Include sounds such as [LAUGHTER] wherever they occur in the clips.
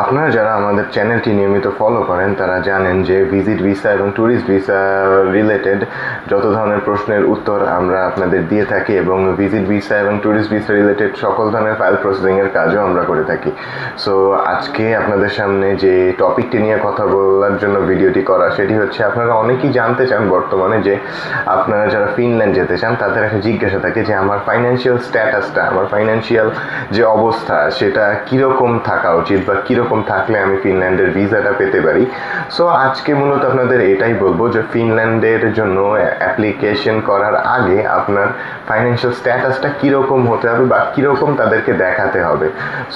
আপনারা যারা আমাদের চ্যানেলটি নিয়মিত ফলো করেন, তারা জানেন যে ভিজিট ভিসা এবং ট্যুরিস্ট ভিসা রিলেটেড যত ধরনের প্রশ্নের উত্তর আমরা আপনাদের দিয়ে থাকি এবং ভিজিট ভিসা এবং ট্যুরিস্ট ভিসা রিলেটেড সকল ধরনের ফাইল প্রসেসিংয়ের কাজও আমরা করে থাকি। সো আজকে আপনাদের সামনে যে টপিকটি নিয়ে কথা বলার জন্য ভিডিওটি করা, সেটি হচ্ছে আপনারা অনেকেই জানতে চান বর্তমানে যে আপনারা যারা ফিনল্যান্ড যেতে চান, তাদের একটা জিজ্ঞাসা থাকে যে আমার ফাইন্যান্সিয়াল স্ট্যাটাসটা আমার ফাইন্যান্সিয়াল যে অবস্থা, সেটা কীরকম থাকা উচিত বা কীরকম থাকলে আমি ফিনল্যান্ডের ভিসাটা পেতে পারি। সো আজকে মূলত আপনাদের এটাই বলব যে ফিনল্যান্ডের জন্য অ্যাপ্লিকেশন করার আগে আপনার ফাইন্যান্সিয়াল স্ট্যাটাসটা কীরকম হতে হবে বা কীরকম তাদেরকে দেখাতে হবে।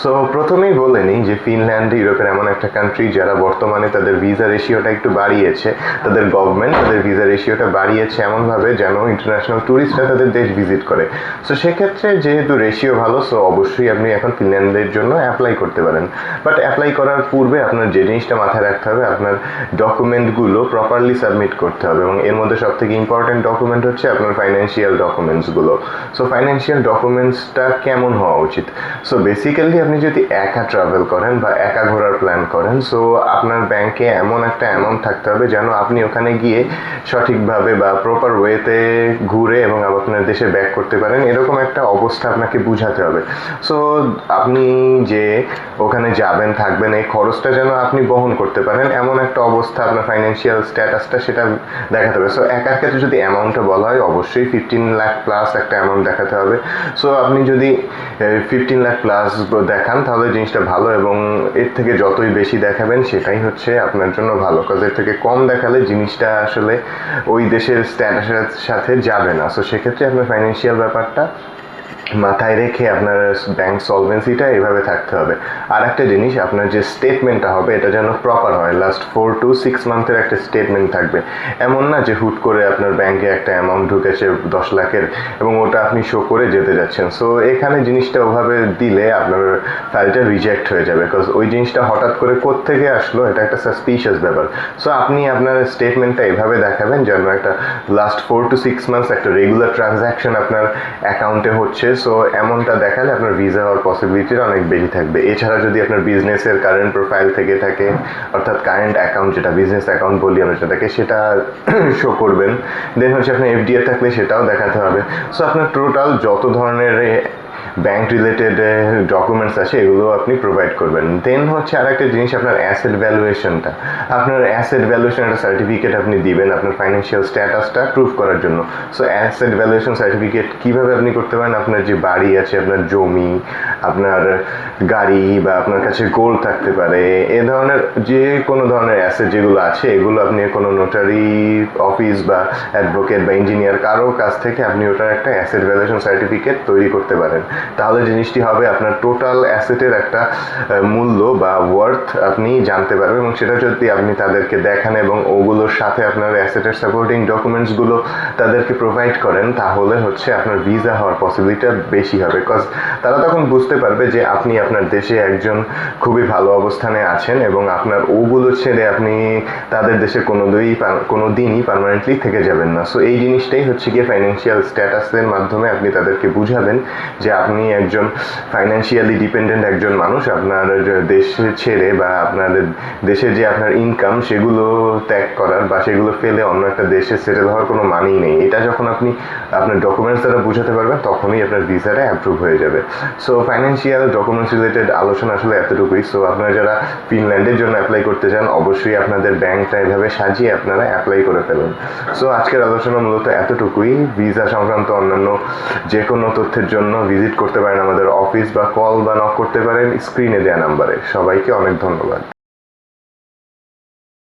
সো প্রথমেই বলে নিই যে ফিনল্যান্ড ইউরোপের এমন একটা কান্ট্রি যারা বর্তমানে তাদের ভিসা রেশিওটা একটু বাড়িয়েছে, তাদের গভর্নমেন্ট তাদের ভিসা রেশিওটা বাড়িয়েছে এমনভাবে যেন ইন্টারন্যাশনাল ট্যুরিস্টরা তাদের দেশ ভিজিট করে। সো সেক্ষেত্রে যেহেতু রেশিও ভালো সো অবশ্যই আপনি এখন ফিনল্যান্ডের জন্য অ্যাপ্লাই করতে পারেন। বাট অ্যাপ্লাই করার পূর্বে আপনার যে জিনিসটা মাথায় রাখতে হবে, আপনার ডকুমেন্টগুলো প্রপারলি সাবমিট করতে হবে এবং এর মধ্যে সব থেকে ইম্পর্টেন্ট ডকুমেন্ট হচ্ছে আপনার ফাইন্যান্সিয়াল ডকুমেন্টসগুলো সো ফাইন্যান্সিয়াল ডকুমেন্টসটা কেমন হওয়া উচিত? সো বেসিক্যালি আপনি যদি একা ট্রাভেল করেন বা একা ঘোরার প্ল্যান করেন সো আপনার ব্যাংকে এমন একটা অ্যামাউন্ট থাকতে হবে যেন আপনি ওখানে গিয়ে সঠিকভাবে বা প্রপার ওয়েতে ঘুরে এবং আপনার দেশে ব্যাক করতে পারেন। এরকম একটা অবস্থা আপনাকে বুঝাতে হবে। সো আপনি যে ওখানে যাবেন থাকবেন এই খরচটা যেন আপনি বহন করতে পারেন। এমন একটা অবস্থা আপনার ফাইন্যান্সিয়াল স্ট্যাটাসটা সেটা দেখাতে হবে। সো একার ক্ষেত্রে যদি অ্যামাউন্টটা বলা হয়, অবশ্যই ফিফটিন লাখ প্লাস একটা অ্যামাউন্ট দেখাতে হবে। সো আপনি যদি ফিফটিন লাখ প্লাস দেখান, তাহলে জিনিসটা ভালো এবং এর থেকে যতই বেশি দেখাবেন, সেটাই হচ্ছে আপনার জন্য ভালো। কাজ এর থেকে কম দেখালে জিনিসটা আসলে ওই দেশের স্ট্যাটাসের সাথে যাবে না। সো সেক্ষেত্রে আপনার ফাইন্যান্সিয়াল ব্যাপারটা মাথায় রেখে আপনার ব্যাংক সলভেন্সিটা এভাবে থাকতে হবে। আর একটা জিনিস, আপনার যে স্টেটমেন্টটা হবে, এটা যেন প্রপার হয়। লাস্ট ফোর টু সিক্স মান্থের একটা স্টেটমেন্ট থাকবে। এমন না যে হুট করে আপনার ব্যাংকে একটা অ্যামাউন্ট ঢুকেছে দশ লাখের এবং ওটা আপনি শো করে যেতে যাচ্ছেন। সো এখানে জিনিসটা ওভাবে দিলে আপনার ফাইলটা রিজেক্ট হয়ে যাবে। বিকজ ওই জিনিসটা হঠাৎ করে থেকে আসলো, এটা একটা সাসপিশিয়াস ব্যাপার। সো আপনি আপনার স্টেটমেন্টটা এভাবে দেখাবেন যেন একটা last four to six months একটা রেগুলার ট্রানজ্যাকশন আপনার অ্যাকাউন্টে হচ্ছে। সো এমনটা দেখালে আপনার ভিসা হওয়ার পসিবিলিটিটা অনেক বেশি থাকবে। এছাড়া যদি আপনার বিজনেসের কারেন্ট প্রোফাইল থেকে থাকে, অর্থাৎ কারেন্ট অ্যাকাউন্ট যেটা বিজনেস অ্যাকাউন্ট বলি আমরা সেটাকে, সেটা [COUGHS] শো করবেন। দেন হচ্ছে আপনার এফডিএ থাকলে সেটাও দেখাতে হবে। সো আপনার টোটাল যত ধরনের ব্যাংক রিলেটেড ডকুমেন্টস আছে, এগুলো আপনি প্রোভাইড করবেন। দেন হচ্ছে আর একটা জিনিস, আপনার অ্যাসেট ভ্যালুয়েশনটা আপনার অ্যাসেট ভ্যালুয়েশন একটা সার্টিফিকেট আপনি দিবেন, আপনার ফাইন্যান্সিয়াল স্ট্যাটাসটা প্রুভ করার জন্য। সো অ্যাসেট ভ্যালুয়েশন সার্টিফিকেট কীভাবে আপনি করতে পারেন? আপনার যে বাড়ি আছে, আপনার জমি, আপনার গাড়ি বা আপনার কাছে গোল্ড থাকতে পারে, এ ধরনের যে কোনো ধরনের অ্যাসেট যেগুলো আছে, এগুলো আপনি কোনো নোটারি অফিস বা অ্যাডভোকেট বা ইঞ্জিনিয়ার কারোর কাছ থেকে আপনি ওটার একটা অ্যাসেট ভ্যালুয়েশন সার্টিফিকেট তৈরি করতে পারেন। তাহলে জিনিসটি হবে আপনার টোটাল অ্যাসেটের একটা মূল্য বা ওয়ার্থ আপনি জানতে পারবেন এবং সেটা যদি আপনি তাদেরকে দেখান এবং ওগুলোর সাথে আপনার অ্যাসেটের সাপোর্টিং ডকুমেন্টসগুলো তাদেরকে প্রোভাইড করেন, তাহলে হচ্ছে আপনার ভিসা হওয়ার পসিবিলিটিটা বেশি হবে। বিকজ তারা তখন বুঝতে পারবে যে আপনি আপনার দেশে একজন খুবই ভালো অবস্থানে আছেন এবং আপনার ওগুলো ছেড়ে আপনি তাদের দেশে কোনো দুই কোনো দিনই পারমানেন্টলি থেকে যাবেন না। সো এই জিনিসটাই হচ্ছে গিয়ে ফাইন্যান্সিয়াল স্ট্যাটাসের মাধ্যমে আপনি তাদেরকে বুঝাবেন যে আপনি একজন ফাইন্যান্সিয়ালি ডিপেন্ডেন্ট একজন মানুষ, আপনার দেশ ছেড়ে বা আপনার দেশে যে আপনার ইনকাম সেগুলো ত্যাগ করার বা সেগুলো ফেলে অন্য একটা দেশে সেটেল হওয়ার কোনো মানেই নেই। এটা যখন আপনি আপনার ডকুমেন্টস দ্বারা বুঝাতে পারবেন, তখনই আপনার ভিসাটা অ্যাপ্রুভ হয়ে যাবে। সো ফাইন্যান্সিয়াল ডকুমেন্টস রিলেটেড আলোচনা আসলে এতটুকুই। সো আপনারা যারা ফিনল্যান্ডের জন্য অ্যাপ্লাই করতে চান, অবশ্যই আপনাদের ব্যাংকটা এভাবে সাজিয়ে আপনারা অ্যাপ্লাই করে ফেলুন। সো আজকের আলোচনা মূলত এতটুকুই। ভিসা সংক্রান্ত অন্যান্য যে কোনো তথ্যের জন্য ভিজিট করতে পারেন আমাদের অফিস বা কল বা নক করতে পারেন স্ক্রিনে দেওয়া নাম্বারে সবাইকে অনেক ধন্যবাদ।